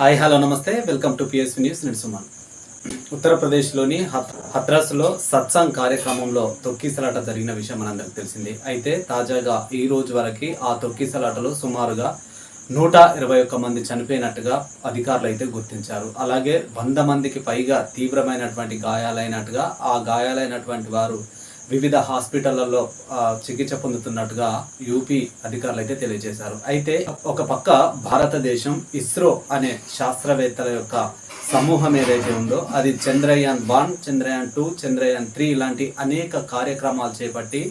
Hi hello namaste. Welcome to PSV news నేను సుమన్. ఉత్తరప్రదేశ్లోని హత్ హత్రాస్లో సత్సంగ్ కార్యక్రమంలో తొక్కిసలాట జరిగిన విషయం మనందరికి తెలిసింది. అయితే తాజాగా ఈ రోజు వరకు ఆ తొక్కిసలాటలో సుమారుగా నూట ఇరవై ఒక్క మంది చనిపోయినట్టుగా అధికారులు అయితే గుర్తించారు. అలాగే వంద మందికి పైగా తీవ్రమైనటువంటి గాయాలైనట్టుగా ఆ గాయాలైనటువంటి వారు వివిధ హాస్పిటళ్ళలో చికిత్స పొందుతున్నట్టుగా యూపీ అధికారులు అయితే తెలియజేశారు. అయితే ఒక పక్క భారతదేశం ఇస్రో అనే శాస్త్రవేత్తల యొక్క సమూహం ఏదైతే ఉందో అది Chandrayaan one Chandrayaan two Chandrayaan three ఇలాంటి అనేక కార్యక్రమాలు చేపట్టి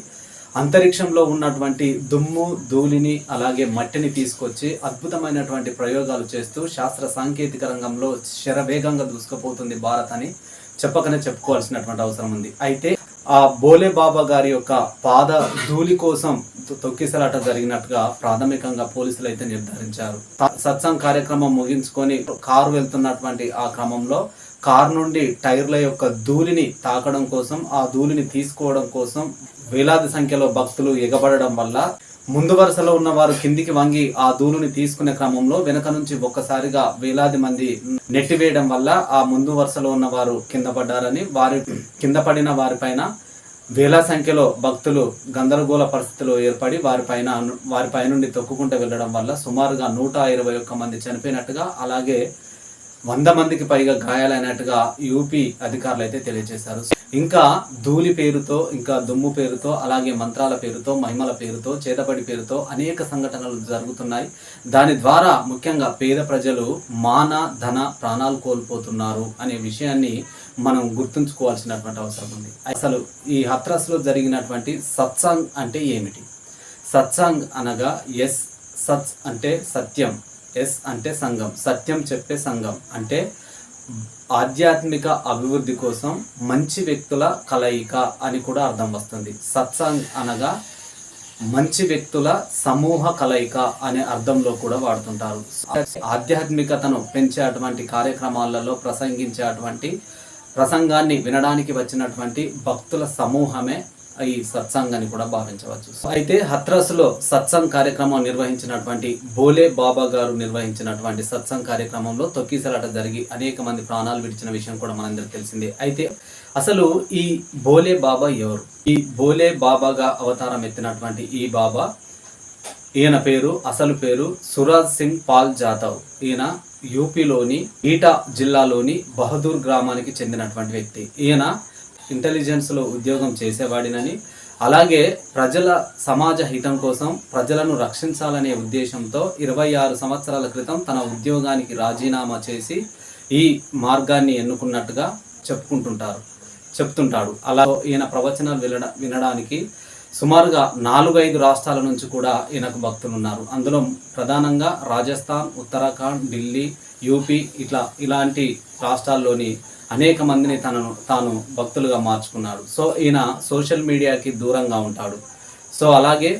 అంతరిక్షంలో ఉన్నటువంటి దుమ్ము ధూళిని అలాగే మట్టిని తీసుకొచ్చి అద్భుతమైనటువంటి ప్రయోగాలు చేస్తూ శాస్త్ర సాంకేతిక రంగంలో శరవేగంగా దూసుకుపోతుంది భారత్ అని చెప్పకనే చెప్పుకోవాల్సినటువంటి అవసరం ఉంది. అయితే ఆ బోలే బాబా గారి యొక్క పాద ధూళి కోసం తొక్కిసలాట జరిగినట్టుగా ప్రాథమికంగా పోలీసులు అయితే నిర్ధారించారు సత్సంగ్ కార్యక్రమం ముగించుకొని కారు వెళ్తున్నటువంటి ఆ క్రమంలో కారు నుండి టైర్ల యొక్క ధూళిని తాకడం కోసం ఆ ధూళిని తీసుకోవడం కోసం వేలాది సంఖ్యలో భక్తులు ఎగబడడం వల్ల ముందు వరుసలో ఉన్న వారు కిందికి వంగి ఆ ధూళిని తీసుకునే క్రమంలో వెనక నుంచి ఒక్కసారిగా వేలాది మంది నెట్టివేయడం వల్ల ఆ ముందు వరుసలో ఉన్న వారు కింద పడ్డారని వారి కింద పడిన వారిపైన వేల సంఖ్యలో భక్తులు గందరగోళ పరిస్థితులు ఏర్పడి వారిపైన వారిపై నుండి తొక్కుకుంటూ వెళ్ళడం వల్ల సుమారుగా నూట ఇరవై ఒక్క మంది చనిపోయినట్టుగా అలాగే వంద మందికి పైగా గాయాలైనట్టుగా యూపీ అధికారులు అయితే తెలియజేశారు. ఇంకా ధూళి పేరుతో ఇంకా దుమ్ము పేరుతో అలాగే మంత్రాల పేరుతో మహిమల పేరుతో చేతబడి పేరుతో అనేక సంఘటనలు జరుగుతున్నాయి. దాని ద్వారా ముఖ్యంగా పేద ప్రజలు మాన ధన ప్రాణాలు కోల్పోతున్నారు అనే విషయాన్ని మనం గుర్తుంచుకోవాల్సినటువంటి అవసరం ఉంది. అసలు ఈ హత్రస్లో జరిగినటువంటి సత్సంగ్ అంటే ఏమిటి? సత్సంగ్ అనగా ఎస్ సత్ అంటే సత్యం ఎస్ అంటే సంఘం సత్యం చెప్పే సంఘం అంటే ఆధ్యాత్మిక అభివృద్ధి కోసం మంచి వ్యక్తుల కలయిక అని కూడా అర్థం వస్తుంది. సత్సంగ్ అనగా మంచి వ్యక్తుల సమూహ కలయిక అనే అర్థంలో కూడా వాడుతుంటారు. ఆధ్యాత్మికతను పెంచే అటువంటి కార్యక్రమాలలో ప్రసంగించే అటువంటి ప్రసంగాన్ని వినడానికి వచ్చినటువంటి భక్తుల సమూహమే ఈ సత్సంగ్ అని కూడా భావించవచ్చు. అయితే హత్రస్లో సత్సంగ్ కార్యక్రమం నిర్వహించినటువంటి బోలే బాబా గారు నిర్వహించినటువంటి సత్సంగ్ కార్యక్రమంలో తొక్కిసలాట జరిగి అనేక మంది ప్రాణాలు విడిచిన విషయం కూడా మనందరికి తెలిసిందే. అయితే అసలు ఈ బోలే బాబా ఎవరు? ఈ బోలే బాబాగా అవతారం ఎత్తినటువంటి ఈ బాబా ఈయన పేరు అసలు పేరు సురాజ్ సింగ్ పాల్ జాదవ్. ఈయన యూపీలోని ఈటా జిల్లాలోని బహదూర్ గ్రామానికి చెందినటువంటి వ్యక్తి. ఈయన ఇంటెలిజెన్స్లో ఉద్యోగం చేసేవాడినని. అలాగే ప్రజల సమాజ హితం కోసం ప్రజలను రక్షించాలనే ఉద్దేశంతో ఇరవై ఆరు సంవత్సరాల క్రితం తన ఉద్యోగానికి రాజీనామా చేసి ఈ మార్గాన్ని ఎన్నుకున్నట్టుగా చెప్పుకుంటుంటారు చెప్తుంటాడు. అలా ఈయన ప్రవచనాలు వినడా వినడానికి సుమారుగా నాలుగైదు రాష్ట్రాల నుంచి కూడా ఈయనకు భక్తులు ఉన్నారు. అందులో ప్రధానంగా రాజస్థాన్ ఉత్తరాఖండ్ ఢిల్లీ యూపీ ఇట్లా ఇలాంటి రాష్ట్రాల్లోని అనేక మందిని తనను తాను భక్తులుగా మార్చుకున్నాడు. సో ఈయన సోషల్ మీడియాకి దూరంగా ఉంటాడు. సో అలాగే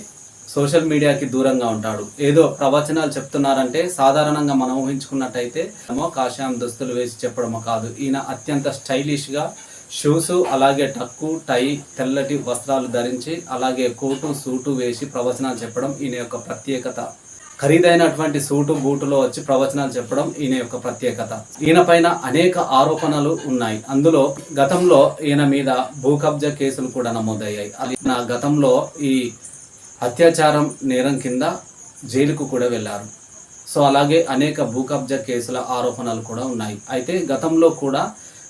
సోషల్ మీడియాకి దూరంగా ఉంటాడు. ఏదో ప్రవచనాలు చెప్తున్నారంటే సాధారణంగా మనం ఊహించుకున్నట్టయితే ఏమో కాషాయం దుస్తులు వేసి చెప్పడమో కాదు. ఈయన అత్యంత స్టైలిష్గా షూస్ అలాగే టక్కు టై తెల్లటి వస్త్రాలు ధరించి అలాగే కోటు సూటు వేసి ప్రవచనాలు చెప్పడం ఈయన యొక్క ప్రత్యేకత. ఖరీదైనటువంటి సూటు బూటులో వచ్చి ప్రవచనాలు చెప్పడం ఈయన యొక్క ప్రత్యేకత. ఈయన పైన అనేక ఆరోపణలు ఉన్నాయి. అందులో గతంలో ఈయన మీద భూ కబ్జా కేసులు కూడా నమోదయ్యాయి. అది నా గతంలో ఈ అత్యాచారం నేరం కింద జైలుకు కూడా వెళ్ళారు. సో అలాగే అనేక భూ కబ్జా కేసుల ఆరోపణలు కూడా ఉన్నాయి. అయితే గతంలో కూడా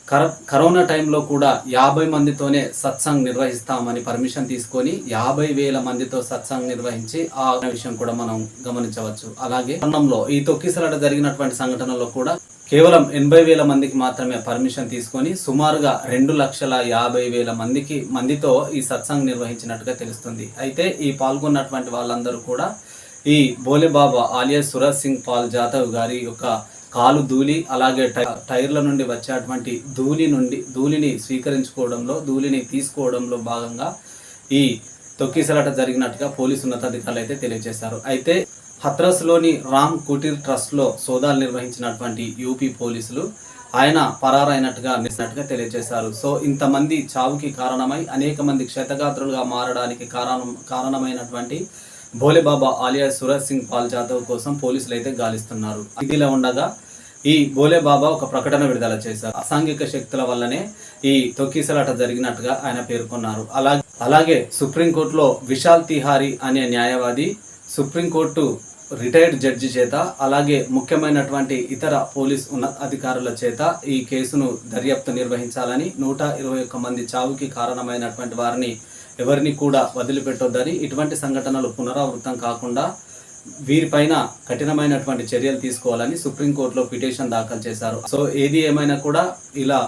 కర కరోనా టైంలో కూడా యాభై మందితోనే సత్సంగ్ నిర్వహిస్తామని పర్మిషన్ తీసుకొని యాభై వేల మందితో సత్సంగ్ నిర్వహించి ఆ విషయం కూడా మనం గమనించవచ్చు. అలాగే పట్టణంలో ఈ తొక్కిసలాట జరిగినటువంటి సంఘటనలో కూడా కేవలం ఎనభై వేల మందికి మాత్రమే పర్మిషన్ తీసుకొని సుమారుగా రెండు లక్షల యాభై వేల మందికి మందితో ఈ సత్సంగ్ నిర్వహించినట్టుగా తెలుస్తుంది. అయితే ఈ పాల్గొన్నటువంటి వాళ్ళందరూ కూడా ఈ బోలేబాబా ఆలియా సురజ్ సింగ్ పాల్ జాదవ్ గారి యొక్క కాలు ధూళి అలాగే టైర్ల నుండి వచ్చేటువంటి ధూళి నుండి ధూళిని స్వీకరించుకోవడంలో ధూళిని తీసుకోవడంలో భాగంగా ఈ తొక్కిసలాట జరిగినట్టుగా పోలీసు ఉన్నతాధికారులు అయితే తెలియజేశారు. అయితే హత్రస్లోని రామ్ కుటీర్ ట్రస్ట్లో సోదాలు నిర్వహించినటువంటి యూపీ పోలీసులు ఆయన పరారైనట్టుగా నిలిచినట్టుగా తెలియజేశారు. సో ఇంతమంది చావుకి కారణమై అనేక మంది క్షతగాత్రులుగా మారడానికి కారణం కారణమైనటువంటి భోలేబాబా ఆలియా సురజ్ సింగ్ పాల్ జాదవ్ కోసం పోలీసులు అయితే గాలిస్తున్నారు. ఇదిలా ఉండగా ఈ బోలే బాబా ఒక ప్రకటన విడుదల చేశారు. అసాంఘిక శక్తుల వల్లనే ఈ తొక్కిసలాట జరిగినట్టుగా ఆయన పేర్కొన్నారు. అలాగే అలాగే సుప్రీంకోర్టులో విశాల్ తిహారీ అనే న్యాయవాది సుప్రీంకోర్టు రిటైర్డ్ జడ్జి చేత అలాగే ముఖ్యమైనటువంటి ఇతర పోలీస్ ఉన్న అధికారుల చేత ఈ కేసును దర్యాప్తు నిర్వహించాలని నూట ఇరవై ఒక్క మంది చావుకి కారణమైనటువంటి వారిని ఎవరిని కూడా వదిలిపెట్టొద్దని ఇటువంటి సంఘటనలు పునరావృతం కాకుండా వీరిపైన కఠినమైనటువంటి చర్యలు తీసుకోవాలని సుప్రీంకోర్టులో పిటిషన్ దాఖలు చేశారు. సో ఏది ఏమైనా కూడా ఇలా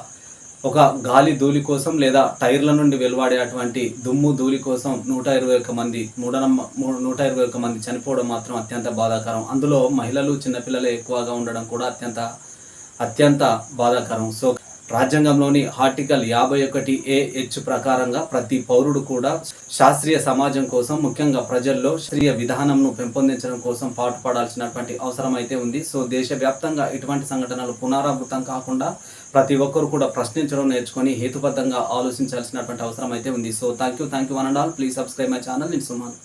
ఒక గాలి ధూళి కోసం లేదా టైర్ల నుండి వెలువడేటువంటి దుమ్ము ధూళి కోసం నూట ఇరవై ఒక్క మంది మూడనమ్మ నూట ఇరవై ఒక్క మంది చనిపోవడం మాత్రం అత్యంత బాధాకరం. అందులో మహిళలు చిన్నపిల్లలే ఎక్కువగా ఉండడం కూడా అత్యంత అత్యంత బాధాకరం. సో రాజ్యాంగంలోని ఆర్టికల్ యాభై ఒకటి ఏ హెచ్ ప్రకారంగా ప్రతి పౌరుడు కూడా శాస్త్రీయ సమాజం కోసం ముఖ్యంగా ప్రజల్లో శాస్త్రీయ విధానంను పెంపొందించడం కోసం పాటుపడాల్సినటువంటి అవసరం అయితే ఉంది. సో దేశవ్యాప్తంగా ఇటువంటి సంఘటనలు పునరావృతం కాకుండా ప్రతి ఒక్కరు కూడా ప్రశ్నించడం నేర్చుకొని హేతుబద్ధంగా ఆలోచించాల్సినటువంటి అవసరం అయితే ఉంది. So thank you thank you one and all please subscribe my channel నేను సుమాన్.